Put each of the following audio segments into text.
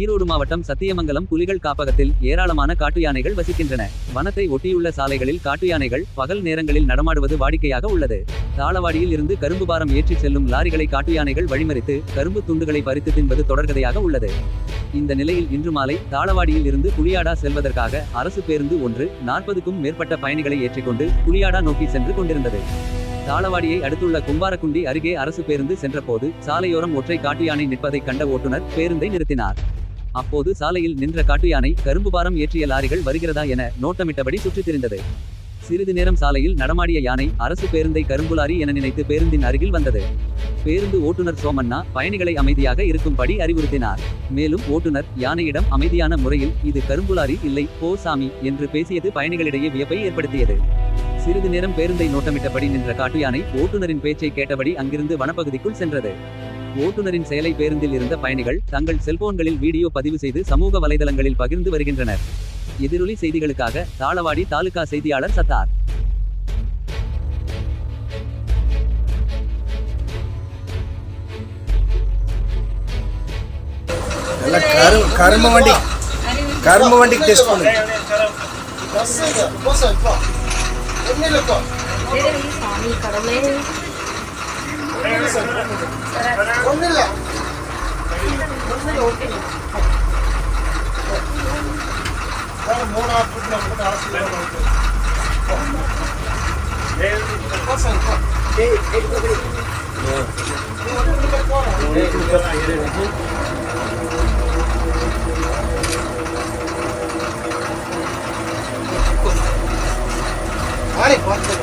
ஈரோடு மாவட்டம் சத்தியமங்கலம் புலிகள் காப்பகத்தில் ஏராளமான காட்டு யானைகள் வசிக்கின்றன. வனத்தை ஒட்டியுள்ள சாலைகளில் காட்டு யானைகள் பகல் நேரங்களில் நடமாடுவது வாடிக்கையாக உள்ளது. தாளவாடியில் இருந்து கரும்பு பாரம் ஏற்றிச் செல்லும் லாரிகளை காட்டு யானைகள் வழிமறித்து கரும்பு துண்டுகளை பறித்து தின்பது தொடர்கதையாக உள்ளது. இந்த நிலையில் இன்று மாலை தாளவாடியில் இருந்து புலியாடா செல்வதற்காக அரசு பேருந்து ஒன்று நாற்பதுக்கும் மேற்பட்ட பயணிகளை ஏற்றிக்கொண்டு புலியாடா நோக்கி சென்று கொண்டிருந்தது. தாளவாடியை அடுத்துள்ள கும்பாரக்குண்டி அருகே அரசு பேருந்து சென்றபோது சாலையோரம் ஒற்றை காட்டு யானை நிற்பதைக் கண்ட ஓட்டுநர் பேருந்தை நிறுத்தினார். அப்போது சாலையில் நின்ற காட்டு யானை கரும்பு பாரம் ஏற்றிய லாரிகள் வருகிறதா என நோட்டமிட்டபடி சுற்றித் திரிந்தது சிறிது நேரம் சாலையில் நடமாடிய யானை அரசு பேருந்தை கரும்புலாரி என நினைத்து பேருந்தின் அருகில் வந்தது. பேருந்து ஓட்டுநர் சோமண்ணா பயணிகளை அமைதியாக இருக்கும்படி அறிவுறுத்தினார். மேலும் ஓட்டுநர் யானையிடம் அமைதியான முறையில் இது கரும்புலாரி இல்லை போ சாமி என்று பேசியது பயணிகளிடையே வியப்பை ஏற்படுத்தியது. சிறிது நேரம் பேருந்தை நோட்டமிட்டபடி நின்ற காட்டு யானை ஓட்டுநரின் பேச்சை கேட்டபடி அங்கிருந்து வனப்பகுதிக்குள் சென்றது. ஓட்டுநரின் செயலை பேருந்தில் இருந்த பயணிகள் தங்கள் செல்போன்களில் வீடியோ பதிவு செய்து சமூக வலைதளங்களில் பகிர்ந்து வருகின்றனர். எதிரொலி செய்திகளுக்காக தாளவாடி தாலுகா செய்தியாளர் சத்தார். வண்டி. வண்டிக்கு டெஸ்ட் பண்ணுங்க ಒಂದಿಲ್ಲ ಹೋಗ್ತೀನಿ ಮೂರು ಹಾಕ್ಬಿಟ್ಟು ನಮ್ಮ ಹಾಸ್ಪಿಟಲ್ ಮಾಡ್ತೀವಿ ಅರೆ ಬರ್ತಾರೆ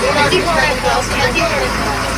Twenty-four and close, twenty-four and close.